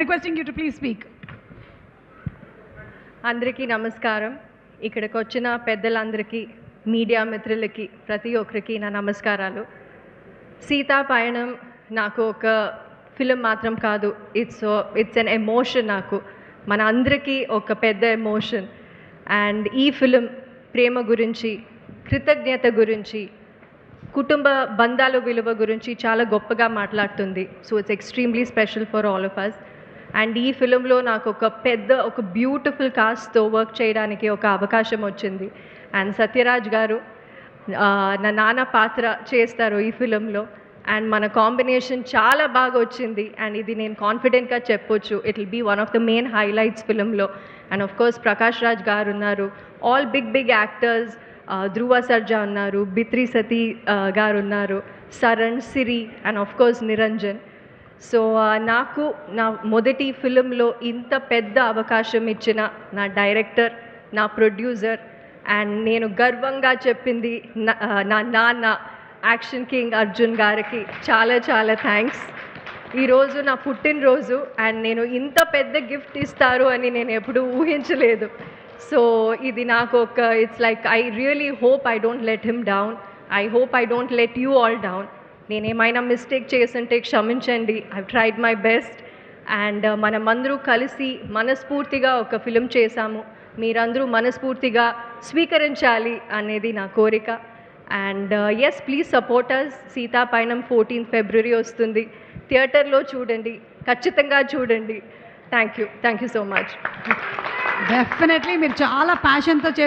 Requesting you to please speak అందరికీ నమస్కారం. ఇక్కడికి వచ్చిన పెద్దలందరికీ మీడియా మిత్రులకి ప్రతి ఒక్కరికి నా నమస్కారాలు. సీతా పయనం నాకు ఒక ఫిలిం మాత్రం కాదు. ఇట్స్ ఇట్స్ అన్ ఎమోషన్ నాకు. మన అందరికీ ఒక పెద్ద ఎమోషన్ అండ్ ఈ ఫిలిం ప్రేమ గురించి కృతజ్ఞత గురించి కుటుంబ బంధాల విలువ గురించి చాలా గొప్పగా మాట్లాడుతుంది. So it's extremely special for all of us and ఈ ఫిలింలో నాకు ఒక పెద్ద ఒక బ్యూటిఫుల్ కాస్ట్తో వర్క్ చేయడానికి ఒక అవకాశం వచ్చింది. అండ్ సత్యరాజ్ గారు నా నాన్న పాత్ర చేస్తారు ఈ ఫిలింలో అండ్ మన కాంబినేషన్ చాలా బాగా వచ్చింది. అండ్ ఇది నేను కాన్ఫిడెంట్గా చెప్పొచ్చు. It will be one of the main highlights ఫిలింలో and of course Prakash Raj గారు ఉన్నారు. All big big actors Dhruva Sarja ఉన్నారు. బిత్రి సతీ గారు ఉన్నారు. Saran Siri and of course Niranjan so నాకు నా మొదటి ఫిలింలో ఇంత పెద్ద అవకాశం ఇచ్చిన నా డైరెక్టర్ నా ప్రొడ్యూసర్ అండ్ నేను గర్వంగా చెప్పింది నా- నా నాన్న యాక్షన్ కింగ్ అర్జున్ గారికి చాలా చాలా థ్యాంక్స్. ఈరోజు నా పుట్టినరోజు అండ్ నేను ఇంత పెద్ద గిఫ్ట్ ఇస్తారు అని నేను ఎప్పుడూ ఊహించలేదు. సో ఇది నాకు ఒక it's like I really hope I don't let him down I hope I don't let you all down నేను ఏమైనా మిస్టేక్ చేసుంటే క్షమించండి. I tried my best and మనమందరూ కలిసి మనస్ఫూర్తిగా ఒక ఫిలిం చేశాము. మీరందరూ మనస్ఫూర్తిగా స్వీకరించాలి అనేది నా కోరిక. And yes please support us Seethapayanam fourteen February వస్తుంది. థియేటర్లో చూడండి. ఖచ్చితంగా చూడండి. Thank you thank you so much definitely మీరు చాలా ప్యాషన్తో చేసి